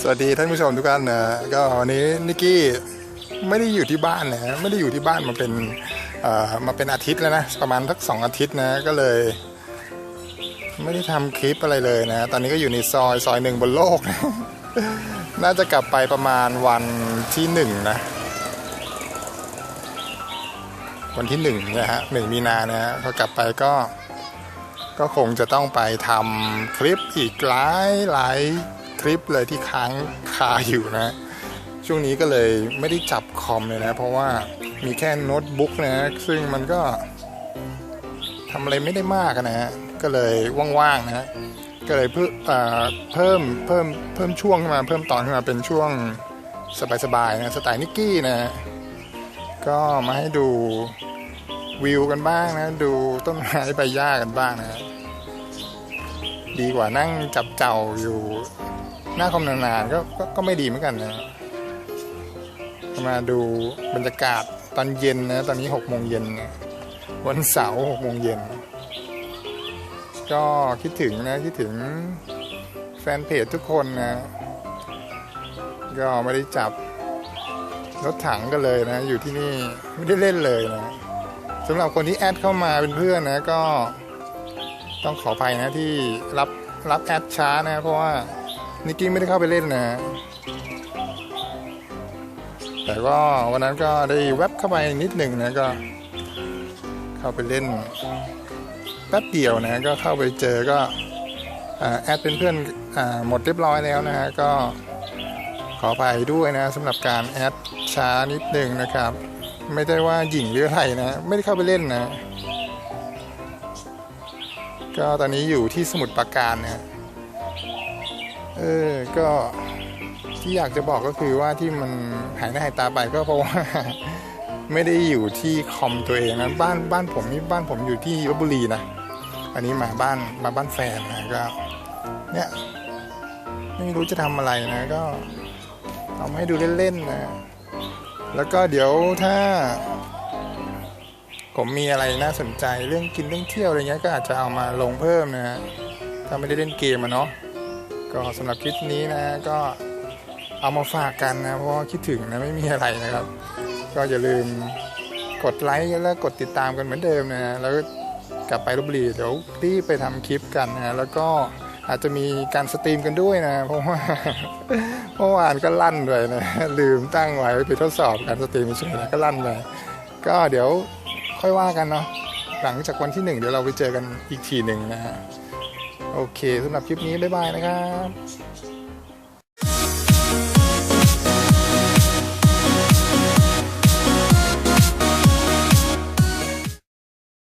สวัสดีท่านผู้ชมทุกท่านนะก็วันนี้นิกกี้ไม่ได้อยู่ที่บ้านนะไม่ได้อยู่ที่บ้านมาเป็นมาเป็นอาทิตย์แล้วนะประมาณสักสองอาทิตย์นะก็เลย ไม่ได้ทำคลิปอะไรเลยนะ ตอนนี้ก็อยู่ในซอยซอยหนึ่งบนโลกนะน่าจะกลับไปประมาณวันที่หนึ่งนะ วันที่หนึ่งนะฮะหนึ่งมีนานะฮะพอกลับไปก็ก็คงจะต้องไปทำคลิปอีกหลายหลาย คลิปเลยที่ค้างคาอยู่นะ ช่วงนี้ก็เลยไม่ได้จับคอมเลยนะ เพราะว่ามีแค่โน้ตบุ๊กนะ ซึ่งมันก็ทำอะไรไม่ได้มากนะฮะก็เลยว่างๆนะฮะก็เลยเพิ่มเอ่อเพิ่มเพิ่มเพิ่มช่วงขึ้นมาเพิ่มตอนขึ้นมาเป็นช่วงสบายๆนะสไตล์นิกกี้นะฮะก็มาให้ดูวิวกันบ้างนะ ดูต้นไม้ใบหญ้ากันบ้างนะฮะดีกว่านั่งจับเจ้าอยู่ หน้าคอมนานๆก็ก็ก็ไม่ดีเหมือนกันนะมาดูบรรยากาศตอนเย็นนะ ตอนนี้หกโมงเย็นนะวันเสาร์หกโมงเย็น ก็คิดถึงนะ คิดถึงแฟนเพจทุกคนนะ ก็ไม่ได้จับรถถังกันเลยนะ อยู่ที่นี่ไม่ได้เล่นเลยนะสำหรับคนที่แอดเข้ามาเป็นเพื่อนนะก็ต้องขออภัยนะที่รับรับแอดช้านะ เพราะว่า นิกกี้ไม่ได้เข้าไปเล่นนะ แต่ก็วันนั้นก็ได้แวบเข้าไปนิดหนึ่งนะก็ เข้าไปเล่นแป๊บเดียวนะก็เข้าไปเจอก็แอดเป็นเพื่อนอหมดเรียบร้อยแล้วนะฮะก็ขออภัยด้วยนะสำหรับการแอดช้านิดหนึ่งนะครับ ไม่ได้ว่าหยิ่งหรืออะไรนะ ไม่ได้เข้าไปเล่นนะ ก็ตอนนี้อยู่ที่สมุทรปราการนะ เออก็ที่อยากจะบอกก็คือว่าที่มันหายหน้าหายตาไปก็เพราะว่าไม่ได้อยู่ที่คอมตัวเองนะบ้านบ้านผมนี่บ้านผมอยู่ที่ลบบุรีนะอันนี้มาบ้านมาบ้านแฟนนะก็เนี่ยไม่รู้จะทำอะไรนะก็เอามาให้ดูเล่นๆนะ แล้วก็เดี๋ยวถ้า ผมมีอะไรน่าสนใจเรื่องกินเรื่องเที่ยวอะไรเงี้ยก็อาจจะเอามาลงเพิ่มนะฮะถ้าไม่ได้เล่นเกมอะเนาะ ก็สำหรับคลิปนี้นะก็เอามาฝากกันนะ เพราะคิดถึงนะไม่มีอะไรนะครับ ก็อย่าลืมกดไลค์และกดติดตามกันเหมือนเดิมนะแล้วก็กลับไปลบบุรีเดี๋ยวรีบไปทำคลิปกันนะแล้วก็อาจจะมีการสตรีมกันด้วยนะ เพราะว่าเมื่อวานก็ลั่นด้วยนะลืมตั้งไว้ไปทดสอบการสตรีมเฉยๆก็ลั่นไปก็เดี๋ยวค่อยว่ากันเนาะหลังจากวันที่หนึ่งเดี๋ยวเราไปเจอกันอีกทีหนึ่งนะฮะ โอเคสำหรับคลิปนี้บ๊ายบายนะครับ